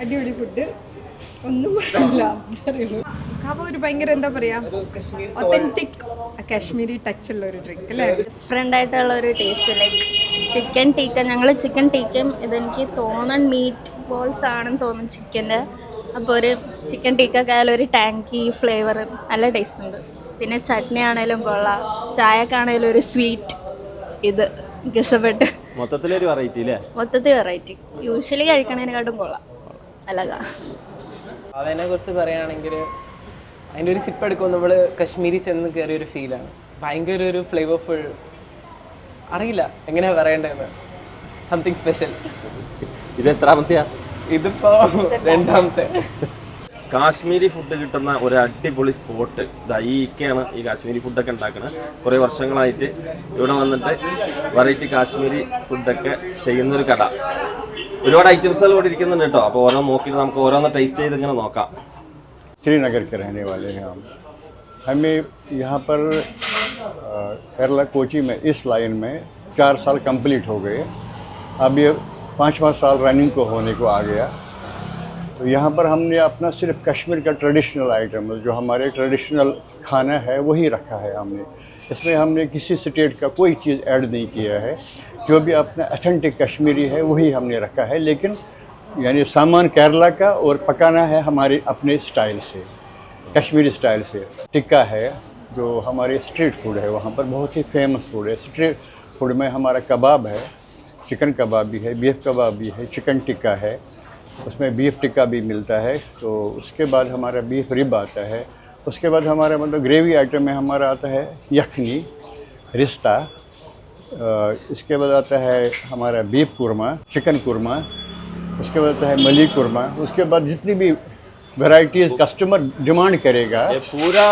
അടിപൊളി ഫുഡ് ഒന്നും പറയില്ല കബ ഒരു ഭയങ്കര എന്താ പറയാ ഒത്തന്റിക് കാശ്മീരി ടച്ച് ഉള്ള ഒരു ഡ്രിങ്ക് അല്ലേ? ഡിഫറെന്റ് ആയിട്ടുള്ള ഒരു ടേസ്റ്റ് ലൈക്ക് ചിക്കൻ ടീക്ക ഞങ്ങൾ ചിക്കൻ ടീക്കയും ഇതെനിക്ക് തോന്നൺ മീറ്റ് ബോൾസ് ആണെന്ന് തോന്നുന്നു ചിക്കന്റെ അപ്പോൾ ഒരു ചിക്കൻ ടീക്കക്കായാലും ഒരു ടാങ്കി ഫ്ലേവർ നല്ല ടേസ്റ്റ് ഉണ്ട്. പിന്നെ ചട്നി ആണേലും കൊള്ളാം. ചായക്കാണേലും ഒരു സ്വീറ്റ് ഇത് അല്ലേ മൊത്തത്തിൽ വെറൈറ്റി യൂഷ്വലി കഴിക്കണേനെക്കാട്ടും കൊള്ളാം. നല്ലതാ അതിനെ കുറിച്ച് പറയുകയാണെങ്കിൽ അതിന്റെ ഒരു സിപ്പ് എടുക്കുമ്പോൾ നമ്മൾ കശ്മീരി ചെന്ന് കയറിയ ഒരു ഫീലാണ് ഭയങ്കര ഒരു ഫ്ലേവർഫുൾ അറിയില്ല എങ്ങനെയാ പറയേണ്ടതെന്ന്. സംതിങ് സ്പെഷ്യൽ ഇത് എത്രാമത്തെയാ? ഇതിപ്പോ രണ്ടാമത്തെ. കാശ്മീരി ഫുഡ് കിട്ടുന്ന ഒരു അടിപൊളി സ്പോട്ട് ഇതാ ഈ ഇക്കയാണ് ഈ കാശ്മീരി ഫുഡൊക്കെ ഉണ്ടാക്കുന്നത് കുറേ വർഷങ്ങളായിട്ട് ഇവിടെ വന്നിട്ട് വെറൈറ്റി കാശ്മീരി ഫുഡൊക്കെ ചെയ്യുന്നൊരു കട ഒരുപാട് ഐറ്റംസുകൾ ഇവിടെ ഇരിക്കുന്നുണ്ട് കേട്ടോ അപ്പോൾ ഓരോ നോക്കിയിട്ട് നമുക്ക് ഓരോന്ന് ടേസ്റ്റ് ചെയ്ത് ഇങ്ങനെ നോക്കാം श्रीनगर के रहने वाले हैं हम हमें यहाँ पर अ, केरला कोची में इस लाइन में चार साल कंप्लीट हो गए अब ये पाँचवा साल रनिंग को होने को आ गया तो यहाँ पर हमने अपना सिर्फ़ कश्मीर का ट्रेडिशनल आइटम जो हमारे ट्रेडिशनल खाना है, वही रखा है हमने। इसमें हमने किसी स्टेट का कोई चीज़ ऐड नहीं किया है। जो भी अपना अथेंटिक कश्मीरी है, वही हमने रखा है। लेकिन, यानी सामान केरला का और पकाना है हमारे अपने स्टाइल से, कश्मीरी स्टाइल से। टिक्का है, जो हमारे स्ट्रीट फ़ूड है, वहाँ पर बहुत ही फ़ेमस फ़ूड है। स्ट्रीट फ़ूड में हमारा कबाब है, चिकन कबाब भी है बीफ कबाब भी है चिकन टिक्का है। उसमें बीफ टिक्का भी मिलता है तो उसके बाद हमारा बीफ रिब आता है। उसके बाद हमारा मतलब ग्रेवी आइटम में हमारा आता है यखनी, रिश्ता। इसके बाद आता है हमारा बीफ कुरमा चिकन कुरमा उसके बाद आता है मली कुरमा उसके बाद जितनी भी वैरायटीज कस्टमर डिमांड करेगा ये पूरा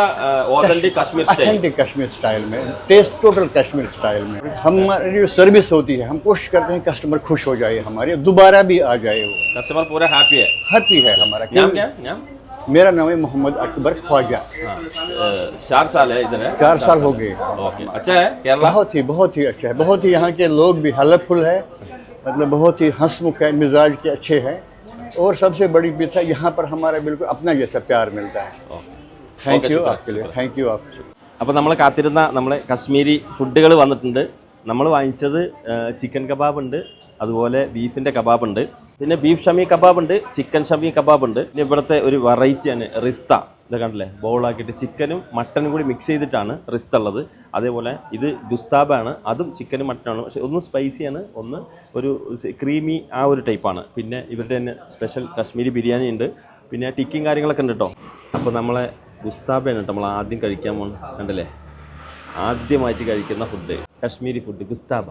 authentic Kashmir style authentic Kashmir style में टेस्ट टोटल कश्मीर स्टाइल में. हमारी जो सर्विस होती है हम कोशिश करते हैं कस्टमर खुश हो जाए हमारे दोबारा भी आ जाए वो. कस्टमर पूरा हैप्पी है? हैप्पी है हमारा. नाम क्या नाम? मेरा नाम है मोहम्मद अकबर ख्वाजा. हाँ, चार साल है इधर है? चार साल हो गए. अच्छा है? केरला? बहुत ही बहुत ही अच्छा है. बहुत ही यहाँ के लोग भी हेल्पफुल है. मतलब बहुत ही हंसमुख है मिजाज के अच्छे हैं. और सबसे बड़ी बात है यहाँ पर हमारा बिल्कुल अपना जैसा प्यार मिलता है थैंक Okay, यू शुक्रिया, आपके लिए शुक्रिया। थैंक यू आप അപ്പോൾ നമ്മൾ കാത്തിരുന്ന നമ്മളെ കശ്മീരി ഫുഡുകൾ വന്നിട്ടുണ്ട് നമ്മൾ വാങ്ങിച്ചത് ചിക്കൻ കബാബ് ഉണ്ട് അതുപോലെ ബീഫിൻ്റെ കബാബ് ഉണ്ട് പിന്നെ ബീഫ് ഷമി കബാബ് ഉണ്ട് ചിക്കൻ ഷമി കബാബ് ഉണ്ട് പിന്നെ ഇവിടുത്തെ ഒരു വെറൈറ്റിയാണ് റിസ്ത ഇത് കണ്ടില്ലേ? ബൗളാക്കിയിട്ട് ചിക്കനും മട്ടനും കൂടി മിക്സ് ചെയ്തിട്ടാണ് റിസ്ക് ഉള്ളത്. അതേപോലെ ഇത് ഗുസ്താബാണ്. അതും ചിക്കനും മട്ടനാണ് പക്ഷെ ഒന്ന് സ്പൈസിയാണ് ഒന്ന് ഒരു ക്രീമി ആ ഒരു ടൈപ്പാണ് പിന്നെ ഇവരുടെ തന്നെ സ്പെഷ്യൽ കശ്മീരി ബിരിയാണി ഉണ്ട്. പിന്നെ ടിക്കും കാര്യങ്ങളൊക്കെ ഉണ്ട് കേട്ടോ അപ്പോൾ നമ്മളെ ഗുസ്താബയാണ് കേട്ടോ നമ്മൾ ആദ്യം കഴിക്കാൻ പോകുന്നത് കണ്ടല്ലേ? ആദ്യമായിട്ട് കഴിക്കുന്ന ഫുഡ് കശ്മീരി ഫുഡ് ഗുസ്താബ.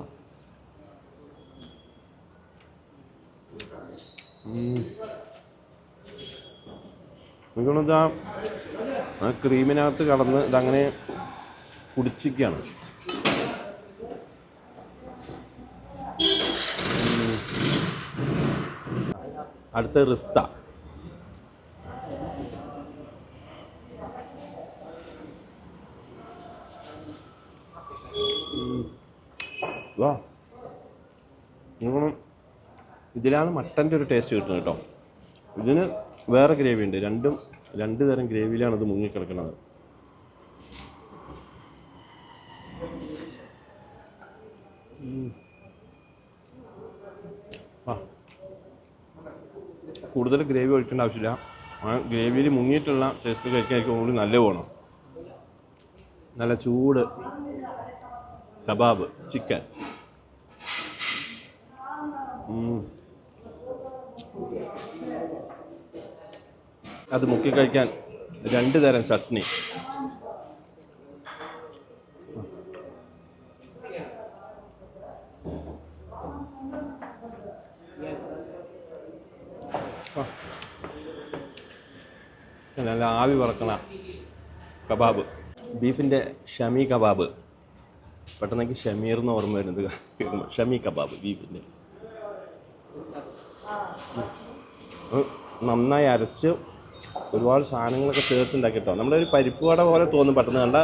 എനിക്കൊന്നിതാ ആ ക്രീമിനകത്ത് കടന്ന് ഇതങ്ങനെ കുടിച്ചിരിക്കുകയാണ് അടുത്ത റിസ്ത. വാ. ഇതിലാണ് മട്ടന്റെ ഒരു ടേസ്റ്റ് കിട്ടുന്നത് കേട്ടോ. ഇതിന് വേറെ ഗ്രേവി ഉണ്ട് രണ്ടും രണ്ട് തരം ഗ്രേവിയിലാണ് ഇത് മുങ്ങിക്കിടക്കുന്നത്. ആ. കൂടുതൽ ഗ്രേവി ഒഴിക്കേണ്ട ആവശ്യമില്ല. ആ ഗ്രേവിയിൽ മുങ്ങിയിട്ടുള്ള ടേസ്റ്റ് കഴിക്കാനായിരിക്കും കൂടി നല്ല പോകണം നല്ല ചൂട് കബാബ് ചിക്കൻ അത് മുക്കി കഴിക്കാൻ രണ്ട് തരം ചട്നി. നല്ല ആവി പറക്കണ കബാബ്. ബീഫിന്റെ ഷമി കബാബ്. പെട്ടെന്നേക്ക് ഷമീർ എന്ന് ഓർമ്മ വരുന്നത് ഷമി കബാബ് ബീഫിന്റെ. നന്നായി അരച്ച് ഒരുപാട് സാധനങ്ങളൊക്കെ ചേർത്തുണ്ടാക്കിട്ടോ നമ്മുടെ ഒരു പരിപ്പുവട പോലെ തോന്നും പെട്ടെന്ന് കണ്ട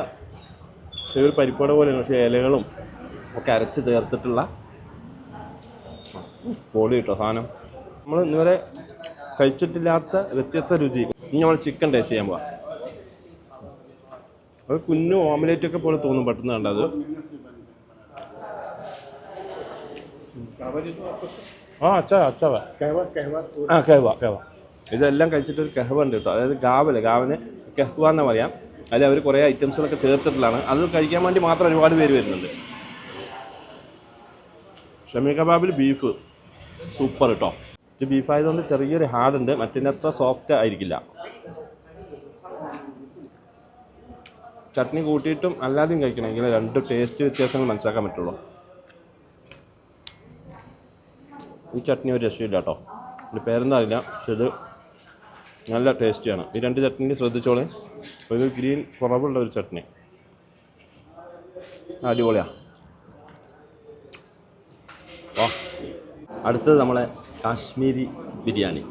ഒരു പരിപ്പുവട പോലെയാണ്. പക്ഷേ ഇലകളും ഒക്കെ അരച്ച് ചേർത്തിട്ടുള്ള പൊടി കിട്ടോ സാധനം. നമ്മൾ ഇന്നുവരെ കഴിച്ചിട്ടില്ലാത്ത വ്യത്യസ്ത രുചി. ഇനി നമ്മൾ ചിക്കൻ ടേസ്റ്റ് ചെയ്യാൻ പോവാം. ഒരു കുഞ്ഞു ഓംലേറ്റ് ഒക്കെ പോലെ തോന്നും പെട്ടെന്ന് കണ്ടത് ആ അച്ഛ അച്ഛാ കേവ കേവ. ആ കേവ കേവ. ഇതെല്ലാം കഴിച്ചിട്ട് ഒരു കഹവ ഉണ്ട് കേട്ടോ. അതായത് ഗാവൽ ഗാവന് കഹ്വ എന്ന് പറയാം. അതിൽ അവർ കുറേ ഐറ്റംസുകളൊക്കെ ചേർത്തിട്ടുള്ളതാണ്. അത് കഴിക്കാൻ വേണ്ടി മാത്രം ഒരുപാട് പേര് വരുന്നുണ്ട്. ഷമി കബാബിൽ ബീഫ്. സൂപ്പർ കേട്ടോ. ഇത് ബീഫ് ആയതുകൊണ്ട് ചെറിയൊരു ഹാർഡ് ഉണ്ട് മറ്റേ സോഫ്റ്റ് ആയിരിക്കില്ല. ചട്നി കൂട്ടിയിട്ടും അല്ലാതെയും കഴിക്കണമെങ്കിൽ രണ്ട് ടേസ്റ്റ് വ്യത്യാസങ്ങൾ മനസ്സിലാക്കാൻ പറ്റുള്ളൂ. ഈ ചട്നി ഒരു രക്ഷയില്ല കേട്ടോ. എന്റെ പേരെന്താ അറിയില്ല. പക്ഷെ ഇത് നല്ല ടേസ്റ്റിയാണ്. ഈ രണ്ട് ചട്നിയും ശ്രദ്ധിച്ചോളെ. ഒരു ഗ്രീൻ കുറവുള്ള ഒരു ചട്നി. അടിപൊളിയാ. ഓ അടുത്തത് നമ്മളെ കാശ്മീരി ബിരിയാണി.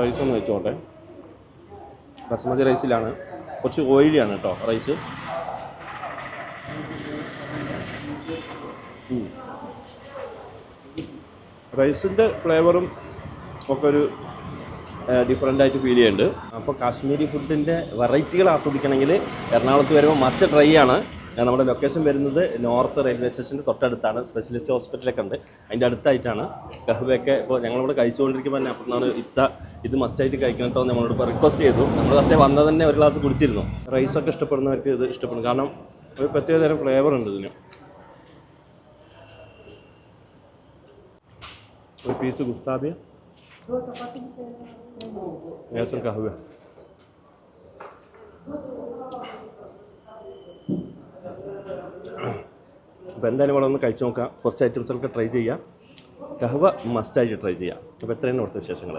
റൈസ് ഒന്ന് വെച്ചോട്ടെ. ബസ്മതി റൈസിലാണ് കുറച്ച് ഓയിലിയാണ് കേട്ടോ റൈസ് റൈസിന്റെ ഫ്ലേവറും ഒക്കെ ഒരു ഡിഫറെന്റ് ആയിട്ട് ഫീൽ ചെയ്യുന്നുണ്ട്. അപ്പോൾ കാശ്മീരി ഫുഡിന്റെ വെറൈറ്റികൾ ആസ്വദിക്കണമെങ്കിൽ എറണാകുളത്ത് വരുമ്പോൾ മസ്റ്റ് ട്രൈ ആണ്. നമ്മുടെ ലൊക്കേഷൻ വരുന്നത് നോർത്ത് റെയിൽവേ സ്റ്റേഷന്റെ തൊട്ടടുത്താണ്. സ്പെഷ്യലിസ്റ്റ് ഹോസ്പിറ്റലൊക്കെ ഉണ്ട്. അതിന്റെ അടുത്തായിട്ടാണ്. കഹ്വയൊക്കെ ഇപ്പോൾ ഞങ്ങളിവിടെ കഴിച്ചുകൊണ്ടിരിക്കുമ്പോൾ തന്നെ അപ്പുറത്താണ് ഇത്ത ഇത് മസ്റ്റായിട്ട് കഴിക്കണം കേട്ടോ നമ്മളോട് ഇപ്പോൾ റിക്വസ്റ്റ് ചെയ്തു. നമ്മൾ പക്ഷേ വന്നത് തന്നെ ഒരു ഗ്ലാസ് കുടിച്ചിരുന്നു. റൈസൊക്കെ ഇഷ്ടപ്പെടുന്നവർക്ക് ഇത് ഇഷ്ടപ്പെടും. കാരണം ഒരു പ്രത്യേക തരം ഫ്ലേവർ ഉണ്ട് ഇതിന്. ഒരു പീസ് ഗുസ്താബിയ ഏസൽ കഹ്വ അപ്പോൾ എന്തായാലും ഇവിടെ ഒന്ന് കഴിച്ചു നോക്കാം. കുറച്ച് ഐറ്റംസൊക്കെ ട്രൈ ചെയ്യാം. കഹ്വ മസ്റ്റായിട്ട് ട്രൈ ചെയ്യാം. അപ്പോൾ എത്രയാണ് ഇവിടുത്തെ വിശേഷങ്ങൾ